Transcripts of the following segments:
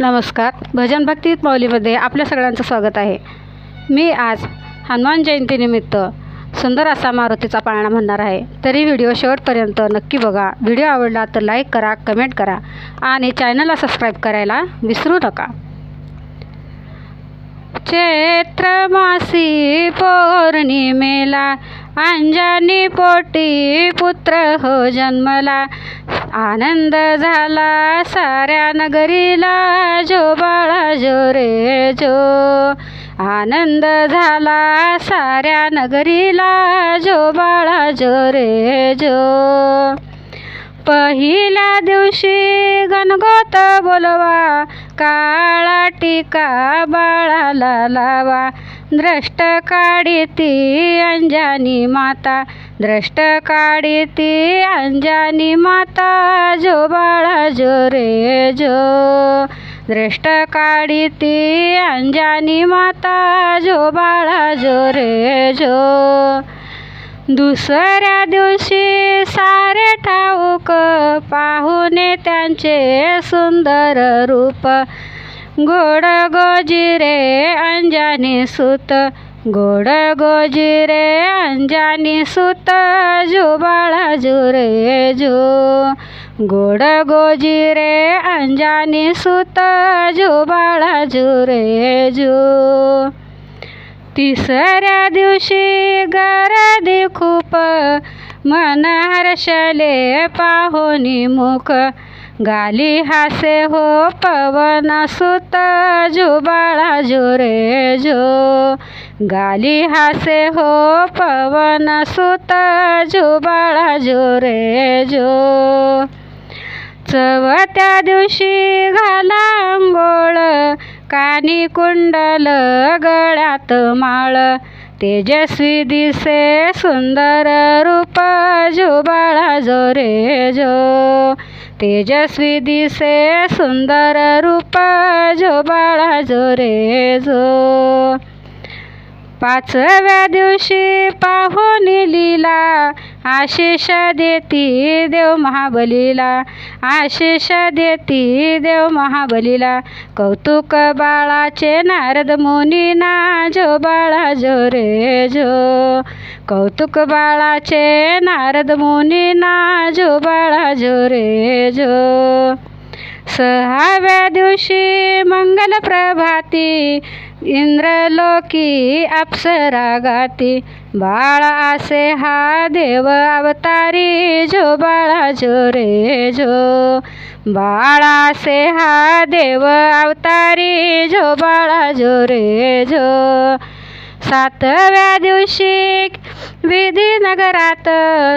नमस्कार. भजन भक्ती माऊलीमध्ये आपल्या सगळ्यांचं स्वागत आहे. मी आज हनुमान जयंतीनिमित्त सुंदर असा मारुतीचा पाळणा म्हणणार आहे. तरी व्हिडिओ शेवटपर्यंत नक्की बघा. व्हिडिओ आवडला तर लाईक करा कमेंट करा आणि चॅनलला सबस्क्राईब करायला विसरू नका. चैत्र मासी पौर्णिमेला अंजनी पोटी पुत्र हो जन्मला. आनंद झाला साऱ्या नगरीला. जो बाळा जो रे जो. आनंद झाला साऱ्या नगरीला. जो बाळा जो रे जो. पहिल्या दिवशी गणगोत बोलवा. काळा टीका बाळाला लावा. द्रष्ट काढीती अंजानी माता द्रष्ट काढीती अंजानी माता जो बाळा जो रे जो. द्रष्ट काढीती अंजानी माता जो बाळा जो रे जो. दुसऱ्या दिवशी सारे ठाऊक पाहुणे त्यांचे सुंदर रूप गोड गोजिरे अंजानी सुत गोड गोजिरे अंजानी सुत जुबाळा जुरे जो. गोड गोजिरे अंजानी सुत जुबाळा जुरे जो. तिसऱ्या दिवशी गरदी खूप मन हर्षले पाहुनी मुख गाली हासे हो पवन सुत जुबाळा जो रे जो. गाली हासे हो पवन सुत जुबाळा जोरे जो रे जो. चवत्या दिवशी घाला अंघोळ कानी कुंडल गळ्यात माळ. तेजस्वी दिसे सुंदर रूप जो बाळा जो रे जो. तेजस्वी दिसे सुंदर रूप जो बाळा जो रे जो. पाचव्या दिवशी पाहून लीला आशिष देती देव महाबलीला आशिष देती देव महाबलीला. कौतुक बाळाचे नारद मुनीना जो बाळा जो रे जो. कौतुक बाळाचे नारद मुनीना जो बाळा जो रे जो. सहाव्या दिवशी मंगल प्रभाती इंद्रलोकी अप्सरा गाती बाळ असे हा देव अवतारी जो बाळा जो रे जो. बाळ असे हा देव अवतारी जो बाळा जो रे जो. सातव्या दिवशी विधी नगरात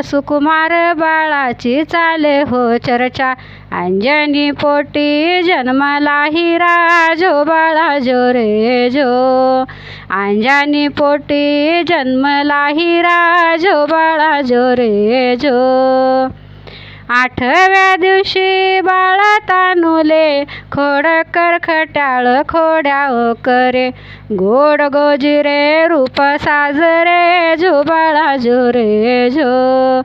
सुकुमार बाळाची चाले हो चर्चा. अंजनी पोटी जन्मला हिरा जो बाळा जो रे जो अंजनी पोटी जन्मला हिरा जो बाळा जो रे जो आठव्या दिवशी बाळा तानुले खोडकर खट्याळ खोड्या करे. गोड गोजिरे रूप साजरे जो बाळा झो रे जो.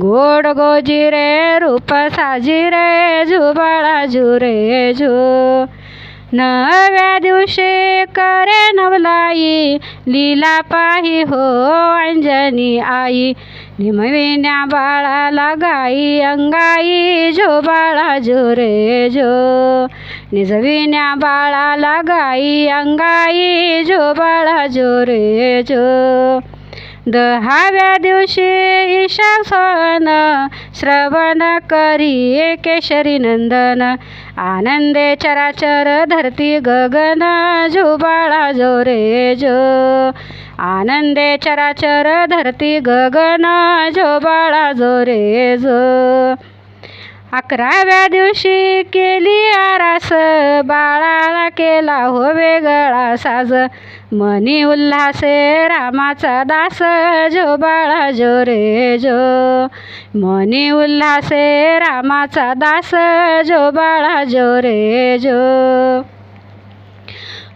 गोड गोजिरे रूप साजिरे जो बाळा झो रे जो. नव्या दिवशी करे नवलाई लीला पाही हो अंजनी आई. निमविण्या बाळाला गाई अंगाई जो बाळा जो रे जो. निजविण्या बाळाला गाई अंगाई जो बाळा जो रे जो. दहाव्या दिवशी ईशा सोन श्रवण करी केशरी नंदन. आनंदे चराचर धरती गगन जो जोरे जो. रे जो आनंदे चराचर धरती गगन जो बाळा जो रे जो. अकराव्या दिवशी केली आरास बाळाला केला हो वेगळा साज. मनी उल्हासे रामाचा दास जो बाळा जो रे जो. मनी उल्हासे रामाचा दास जो बाळा जो रे जो.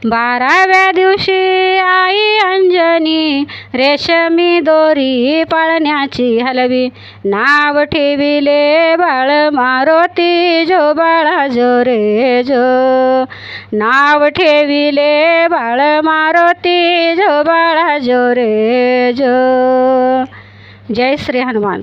बाराव्या दिवशी आई अंजनी रेशमी दोरी पाळण्याची हलवी. नाव ठेविले बाळ मारुती जो बाळा जो रे जो. नाव ठेविले बाळ मारुती जो बाळा जो रे जो. जय श्री हनुमान.